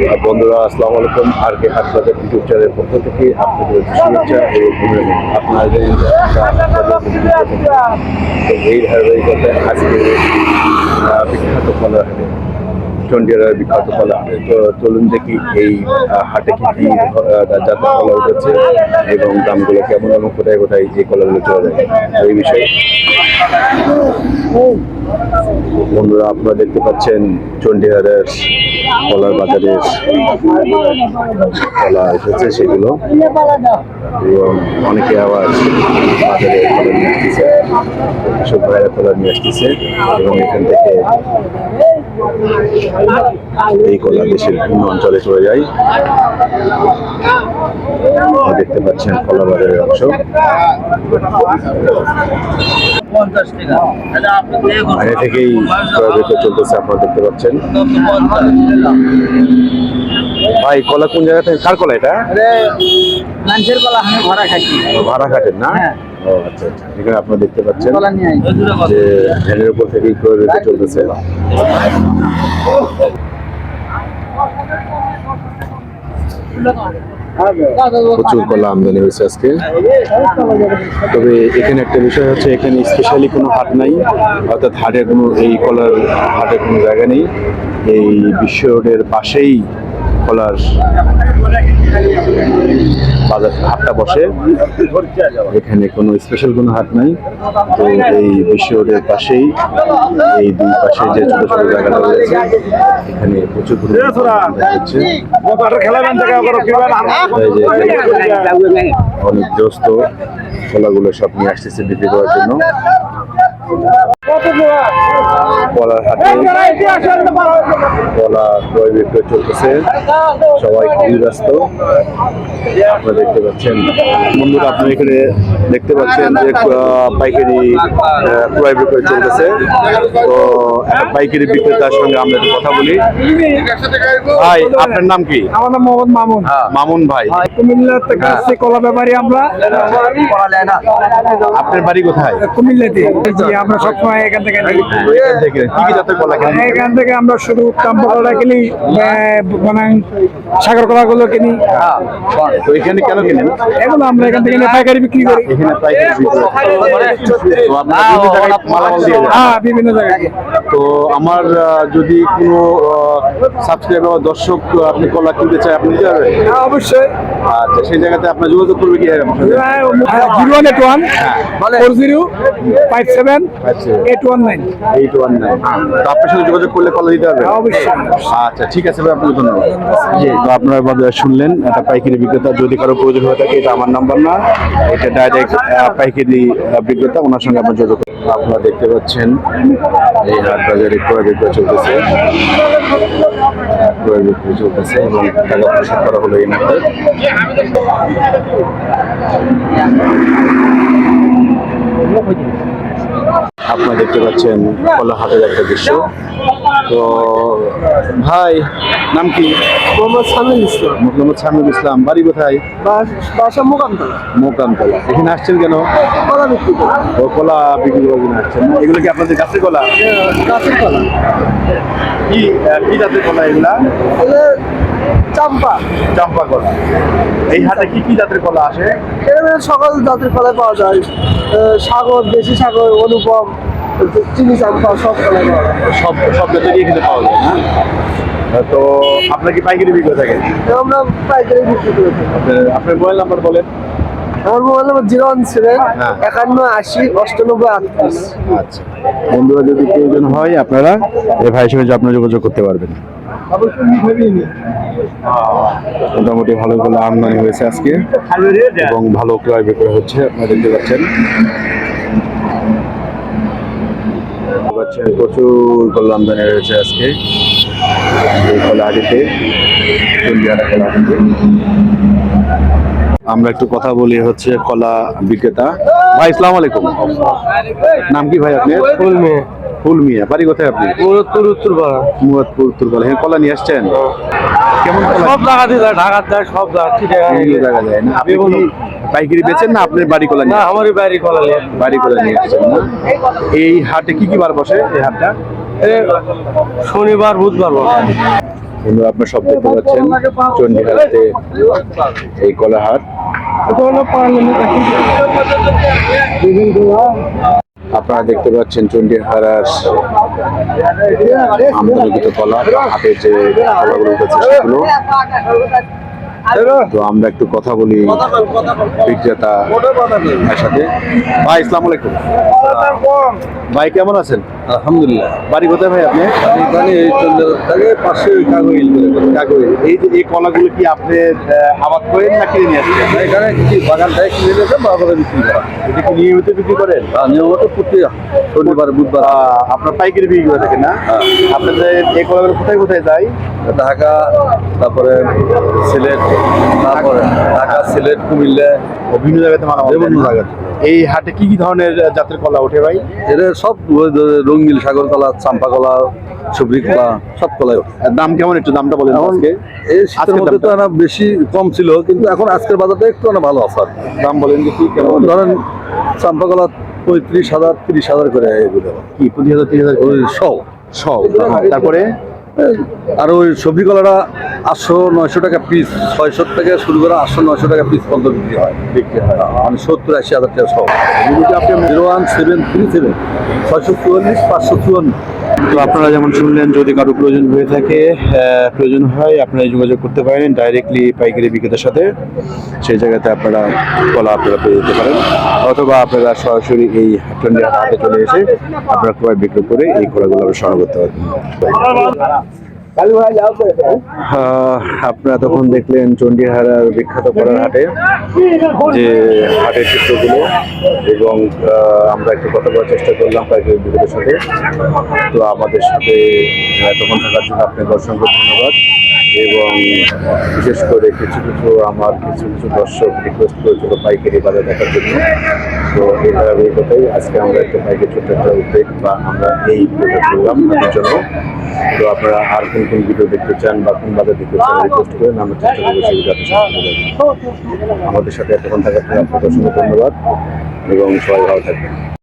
বন্ধুরা, আসসালামু আলাইকুম। আর কে হাট বাজার পক্ষ থেকে আপনাদের শুভেচ্ছা অভিনন্দন। আপনাদের আজকে বিখ্যাত কলা হাটে বিখ্যাত তো চলুন দেখি এই হাটে কি কি জাতের কলা উঠেছে এবং দামগুলো কেমন এবং কোথায় কোথায় যে কলাগুলো চলে এই বিষয়ে বন্ধুরা, আপনারা দেখতে পাচ্ছেন চন্ডিহারের কলার বাজারের কলা এসেছে সেগুলো। এবং অনেকে আবার বাজারে কলা নিয়ে আসতেছে। কৃষক ভাইরা কলা নিয়ে আসতেছে এবং এখান থেকে এই কলা দেশের বিভিন্ন অঞ্চলে চলে যায়। দেখতে পাচ্ছেন কলা বাজারের অংশ। আগে থেকেই ক্রয় চলতেছে আপনারা দেখতে পাচ্ছেন। ভাই কলা কোন জায়গা থেকে কার কলা এটা? মানুষের কলা আমি ভরা খাচ্ছি। ভাড়া কাটেন না? হ্যাঁ। ও আচ্ছা আচ্ছা। এখানে আপনারা দেখতে পাচ্ছেন যে ভ্যানের উপর থেকেই ক্রয় বিক্রয় চলতেছে। প্রচুর কলা আমদানি হয়েছে আজকে। তবে এখানে একটা বিষয় হচ্ছে, এখানে স্পেশালি কোনো হাট নাই, অর্থাৎ হাটের কোনো, এই কলার হাটের কোনো জায়গা নেই। এই বিশ্ব রোডের পাশেই কলার বাজার হাটটা বসে। এখানে কোনো স্পেশাল কোনো হাট নাই। তো এই বিশ্ব রোডের পাশেই এই দুই পাশে যে ছোট ছোট জায়গাটা রয়েছে এখানে প্রচুর অনেক গ্রস্ত কলাগুলো সব নিয়ে আসতেছে বিক্রি করার জন্য। কলার হাটে কলা ক্রয় বিক্রয় চলতেছে। সবাই খুবই ব্যস্ত। আপনারা দেখতে পাচ্ছেন। বন্ধুরা আপনারা এখানে দেখতে পাচ্ছেন যে পাইকারি ক্রয় বিক্রয় চলতেছে। তো একটা পাইকারি বিক্রেতার সঙ্গে আমরা একটু কথা বলি। ভাই আপনার নাম কি? আমার নাম মোহাম্মদ মামুন। মামুন ভাই। কুমিল্লা থেকে আসছে কলা ব্যাপারী আমরা। আপনার বাড়ি কোথায়? কুমিল্লাতে। আমরা সবসময় এখান থেকে এখান আমরা শুধু কাম্প কলা কিনি মানে সাগর কলা গুলো কিনি তো এখানে কেন কিনেন? এগুলো আমরা এখান থেকে পাইকারি বিক্রি করি। এখানে পাইকারি বিক্রি হয়। তো। হ্যাঁ বিভিন্ন জায়গায়। আমার যদি কোনো সাবস্ক্রাইবার বা দর্শক আপনি কলা কিনতে চায় আপনি দিতে পারবেন? হ্যাঁ, অবশ্যই। আচ্ছা সেই জায়গাতে আপনার যোগাযোগ করবে কি zero one eight one four zero five seven আচ্ছা eight one nine eight one nine তো আপনার সাথে যোগাযোগ করলে কলা দিতে পারবেন অবশ্যই। আচ্ছা ঠিক আছে ভাই আপনাকে ধন্যবাদ। তো আপনারা শুনলেন একটা পাইকারি বিক্রেতা যদি কারও প্রয়োজন হয়ে থাকে এটা আমার নাম্বার না এটা ডাইরেক্ট পাইকারি বিক্রেতা ওনার সঙ্গে আপনার যোগাযোগ আপনারা দেখতে পাচ্ছেন এই হাট বাজারে ক্রয় বিক্রয় চলতেছে। ক্রয় বিক্রয় চলতেছে এবং টাকা পরিশোধ করা হলো এই মাত্র আপনারা দেখতে পাচ্ছেন কলাহাটের একটা দৃশ্য। তো ভাই নাম কি? মোহাম্মদ সামিল ইসলাম। মোহাম্মদ সামিউল ইসলাম। বাড়ি কোথায়? বাসা মোকামতলা। মোকামতলা। এখানে আসছেন কেন? কলা বিক্রি ও কলা বিক্রি করার জন্য আসছেন। এগুলো কি আপনাদের গাছের কলা? গাছের কলা। কি কি জাতের কলা এগুলা চাম্পা। চাম্পা কলা। এই হাটে কি কি জাতের কলা আসে? এখানে সকল জাতের কলা পাওয়া যায়। সাগর দেশি সাগর অনুপম চিনি চাম্পা সব কলা পাওয়া যায়। সব সব জাতেরই এখানে পাওয়া যায় তো আপনার কি পাইকারি বিক্রি থাকে? আমরা পাইকারি বিক্রি করে। আপনার- মোবাইল নাম্বার বলেন। আমার mobile number zero one seven হ্যাঁ। একান্ন আশি অষ্টানব্বই আটত্রিশ। আচ্ছা। বন্ধুরা যদি প্রয়োজন হয় আপনারা এই ভাইয়ের সঙ্গে আপনারা যোগাযোগ করতে পারবেন। মোটামুটি ভালো ভালো আমদানি হয়েছে আজকে এবং ভালো ক্রয় বিক্রয় হচ্ছে, আপনারা দেখতে পাচ্ছেন। প্রচুর কলা আমদানি হয়েছে আজকে। আমরা একটু কথা বলি হচ্ছে কলা বিক্রেতা। ভাই ইসলাম আলাইকুম। নাম কি ভাই আপনি ফুল মিয়া বাড়ি কোথায় আপনি? মুরতপুর উত্তর পাড়া মুরাদপুর উত্তরপাড়া। হ্যাঁ কলা নিয়ে আসছেন? কেমন কলা? সব জায়গাতে যায় ঢাকার যায় সব জায়গা ঠিক জায়গা যায়। না আপনি কি পাইকারি বেচেন না আপনার বাড়ি কলা না নিয়ে আমারই বাড়ি কলা নিয়ে বাড়ি কলা নিয়ে আসছেন এই হাটে কি কি বার বসে? এই হাটটা? শনিবার বুধবার বসে। বন্ধুরা আপনার সব দেখতে পাচ্ছেন চণ্ডীহাটে এই কলাহাট আপনারা দেখতে পাচ্ছেন চণ্ডীহারার আমদানিকৃত কলা হাতে যে কলাগুলো উঠেছে সেগুলো। তো আমরা একটু কথা বলি বিক্রেতা সাথে। ভাই ইসলাম আলাইকুম। ভাই, কেমন আছেন? আলহামদুলিল্লাহ। বাড়ি কোথায় ভাই আপনি? এখানে এই চন্দ্রটাকে পাশে কাগজ কাকুই এই যে এই কলাগুলো কি আপনি আবাদ করেন না কিনে নিয়ে আসছেন এখানে কি বাগান থেকে কিনে নিয়েছে বাজারে বিক্রি করা। এটা কি নিয়মিত বিক্রি করেন? নিয়মিত প্রতি শনিবার বুধবার। আপনার পাইকারি বিক্রি করে থাকেন না? হ্যাঁ। আপনাদের এই কলাগুলো কোথায় কোথায় যায়? ঢাকা তারপরে সিলেট তারপরে ঢাকা সিলেট কুমিল্লা বিভিন্ন জায়গাতে মালামাল বিভিন্ন জায়গাতে। এই হাটে কি কি ধরনের জাতের কলা ওঠে ভাই? এর সব যে রঙিল সাগর কলা চাম্পা কলা সুবরি কলা সব কলাই ওঠে। দাম কেমন একটু দামটা বলেন আজকে? এই শীতের মধ্যে তো বেশি কম ছিল কিন্তু এখন আজকের বাজারটা একটু না ভালো অফার দাম বলেন দেখি কেমন? যেমন ধরেন চাম্পা কলা পঁয়ত্রিশ হাজার তিরিশ হাজার করে এগুলো। কি প্রতি হাজার তিরিশ হাজার সব সব তারপরে? আর ওই সবজি কলাটা আটশো নয়শো টাকা পিস ছয়শো থেকে শুরু করে আটশো নয়শো টাকা পিস পর্যন্ত বিক্রি হয়। বিক্রি হয়। মানে সত্তর আশি হাজার টাকা সব zero one seven three seven ছয়শো চুয়াল্লিশ পাঁচশো চুয়ান্ন। তো আপনারা যেমন শুনলেন, যদি কারও প্রয়োজন হয়ে থাকে প্রয়োজন হয় আপনারা যোগাযোগ করতে পারেন ডাইরেক্টলি পাইকারি বিক্রেতার সাথে। সেই জায়গাতে আপনারা কলা আপনারা পেয়ে যেতে পারেন। অথবা আপনারা সরাসরি এই টন্ডিয়া হাতে চলে এসে আপনারা ক্রয় বিক্রয় করে এই কলাগুলো আমরা সংগ্রহ করতে পারবেন। আপনারা তখন দেখলেন চণ্ডীহারার বিখ্যাত কলার হাটে, যে হাটের চিত্রগুলো, এবং আমরা একটু কথা বলার চেষ্টা করলাম পাইকারি বিক্রেতার সাথে। তো আমাদের সাথে এতক্ষণ থাকার জন্য আপনাকে অসংখ্য ধন্যবাদ, এবং বিশেষ করে কিছু কিছু আমার কিছু কিছু দর্শক রিকোয়েস্ট করেছিল পাইকারি বাজার দেখার জন্য। তো এই ধারাবাহিকতাই আজকে আমরা একটা পাইকারি ছোট্ট একটা উদ্বেগ বা আমরা এই করলাম তাদের জন্য তো আপনারা আর কোন কোন ভিডিও দেখতে চান বা কোন বাজার দেখতে চান রিকোয়েস্ট করেন আমরা চেষ্টা করব ধরার। আমাদের সাথে এতক্ষণ থাকার জন্য আপনাদের অসংখ্য ধন্যবাদ এবং সবাই ভালো থাকবেন